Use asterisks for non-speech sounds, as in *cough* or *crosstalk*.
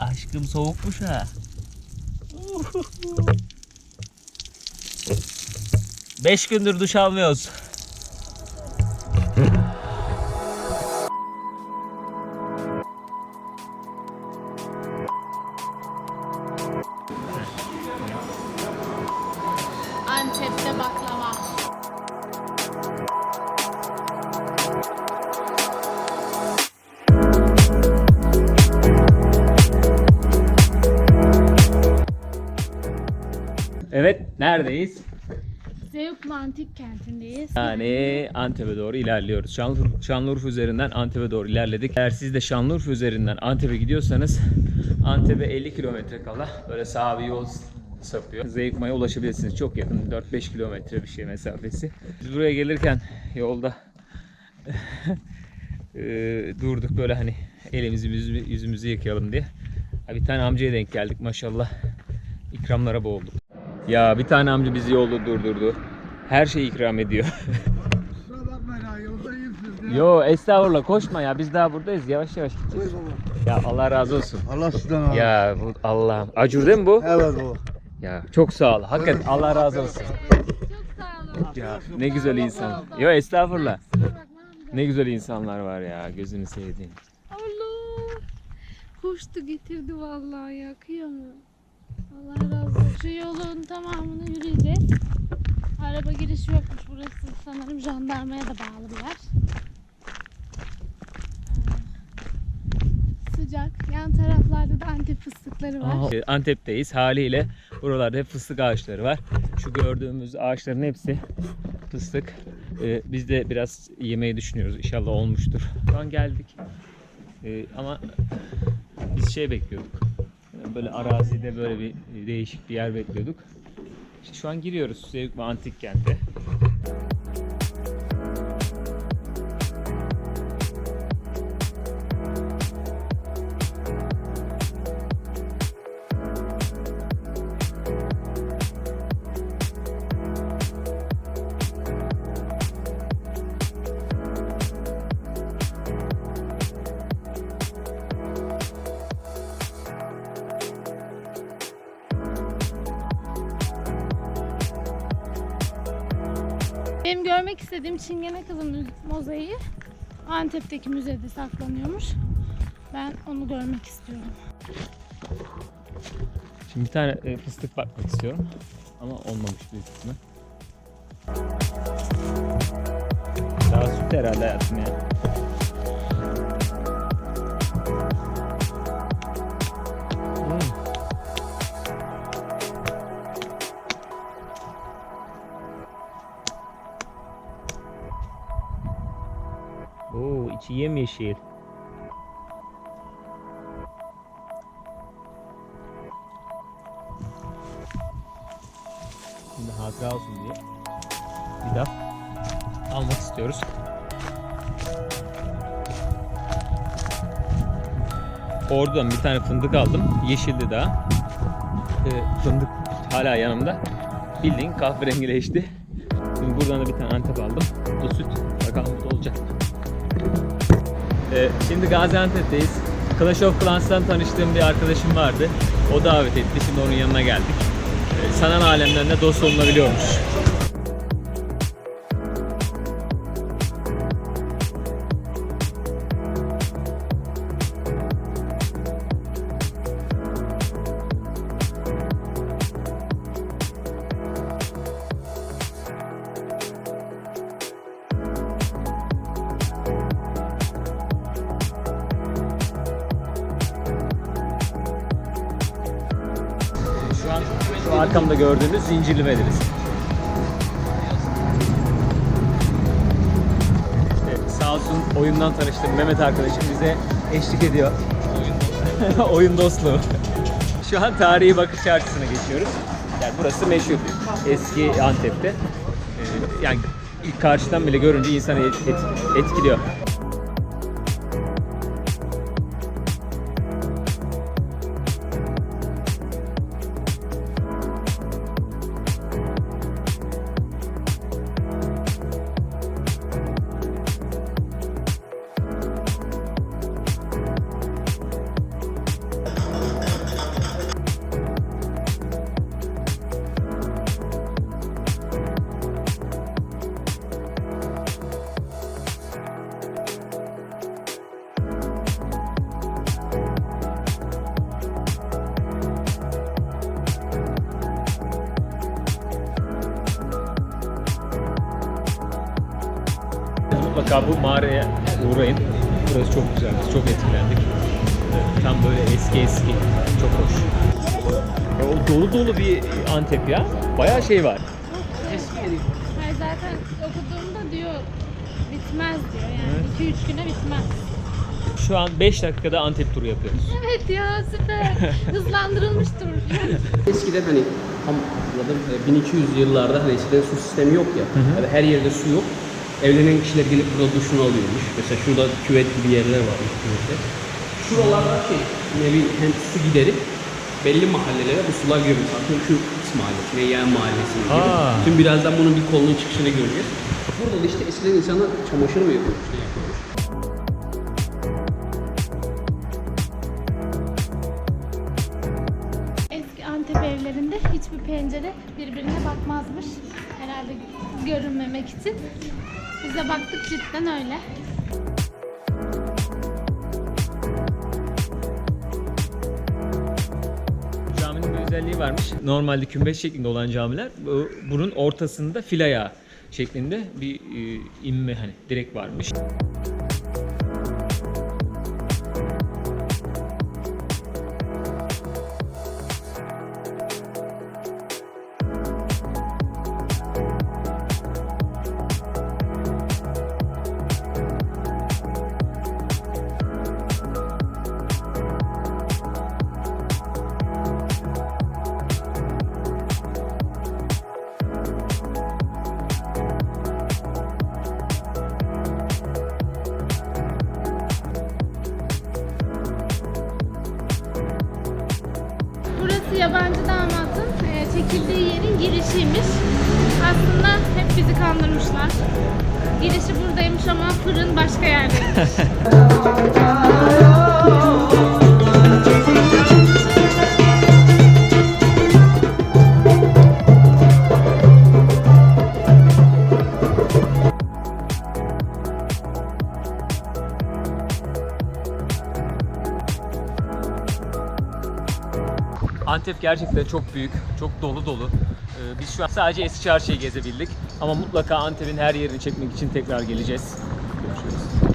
Aşkım soğukmuş ha. Beş gündür duş almıyoruz. Evet neredeyiz? Zeyuklu Antik Kenti'ndeyiz. Yani Antep'e doğru ilerliyoruz. Şanlıurfa, Şanlıurfa üzerinden Antep'e doğru ilerledik. Eğer siz de Şanlıurfa üzerinden Antep'e gidiyorsanız Antep'e 50 kilometre kala böyle sağ bir yol sapıyor. Zeyukma'ya ulaşabilirsiniz. Çok yakın 4-5 kilometre bir şey mesafesi. Biz buraya gelirken yolda *laughs* durduk böyle hani elimizi yüzümüzü, yıkayalım diye. Bir tane amcaya denk geldik maşallah. İkramlara boğulduk. Ya bir tane amca bizi yolda durdurdu. Her şeyi ikram ediyor. *laughs* Kusura bakmayın ha yolda iyisiniz ya. Yo estağfurullah koşma ya biz daha buradayız yavaş yavaş gideceğiz. Ya Allah razı olsun. Allah sizden razı Ya bu Allah'ım. Acur değil mi bu? Evet baba. Ya çok sağ ol. Hakikaten Allah razı olsun. Çok sağ olun. Ya ne güzel insan. Yo estağfurullah. Ne güzel insanlar var ya gözünü sevdiğim. Allah. Koştu getirdi vallahi ya kıyamam. Allah razı olsun. Şu yolun tamamını yürüyeceğiz. Araba girişi yokmuş burası sanırım jandarmaya da bağlı bir yer. Ee, Sıcak. Yan taraflarda da antep fıstıkları var. Aa, Antep'teyiz. Haliyle buralarda hep fıstık ağaçları var. Şu gördüğümüz ağaçların hepsi fıstık. Ee, biz de biraz yemeyi düşünüyoruz. İnşallah olmuştur. Şu an geldik. Ee, ama biz şey bekliyorduk. Böyle arazide böyle bir değişik bir yer bekliyorduk. Şu an giriyoruz Sevikme Antik Kent'e. Benim görmek istediğim Çingene Kızı mü- mozaiği Antep'teki müzede saklanıyormuş. Ben onu görmek istiyorum. Şimdi bir tane e, fıstık bakmak istiyorum. Ama olmamış büyük ihtimal. Daha süt herhalde hayatım ya. Yemyeşil. Şimdi hatıra olsun diye bir daha almak istiyoruz. Oradan bir tane fındık aldım. Yeşildi daha. Ee, fındık hala yanımda. Bildiğin kahverengileşti. Şimdi buradan da bir tane antep aldım. Bu süt bakalım bu olacak. Ee, şimdi Gaziantep'teyiz. Clash of Clans'tan tanıştığım bir arkadaşım vardı. O davet etti. Şimdi onun yanına geldik. Ee, sanal alemden de dost olunabiliyormuş. Şu arkamda gördüğünüz Zincirli Medrese. İşte sağ olsun oyundan tanıştığım Mehmet arkadaşım bize eşlik ediyor. Oyun dostluğu. *laughs* Şu an tarihi bakış çarşısına geçiyoruz. Yani burası meşhur. Eski Antep'te. Ee, yani ilk karşıdan bile görünce insanı et- et- etkiliyor. Mutlaka bu mağaraya uğrayın. Burası çok güzel. Biz çok etkilendik. Tam böyle eski eski. Çok hoş. Ya O dolu dolu bir Antep ya. Bayağı şey var. Hayır zaten okuduğumda diyor bitmez diyor yani 2-3 güne bitmez. Şu an 5 dakikada Antep turu yapıyoruz. *laughs* Evet ya süper. *laughs* Hızlandırılmış tur. Eskiden hani tam hatırladım e, 1200 yıllarda hani eskiden su sistemi yok ya. Yani her yerde su yok. Evlenen kişiler gelip burada duşunu alıyormuş. Mesela şurada küvet gibi yerler varmış küvette. Şuralarda şey, nevi hem su giderip belli mahallelere bu sular giriyor. Atıyorum şu X mahallesi, Meyyan mahallesi gibi. Aa. Şimdi birazdan bunun bir kolunun çıkışını göreceğiz. Burada da işte eskiden insanlar çamaşır mı yapıyormuş, ne yapıyormuş. Eski Antep evlerinde hiçbir pencere birbirine bakmazmış. Herhalde görünmemek için. Biz de baktık cidden öyle. Caminin bir özelliği varmış. Normalde kümbet şeklinde olan camiler bu- bunun ortasında fil ayağı şeklinde bir e, inme hani direkt varmış. Burası yabancı damatın e, çekildiği yerin girişiymiş. Aslında hep bizi kandırmışlar. Girişi buradaymış ama fırın başka yerdeymiş. *laughs* Antep gerçekten çok büyük, çok dolu dolu. Ee, Biz şu an sadece eski çarşıyı gezebildik. Ama mutlaka Antep'in her yerini çekmek için tekrar geleceğiz. Görüşürüz.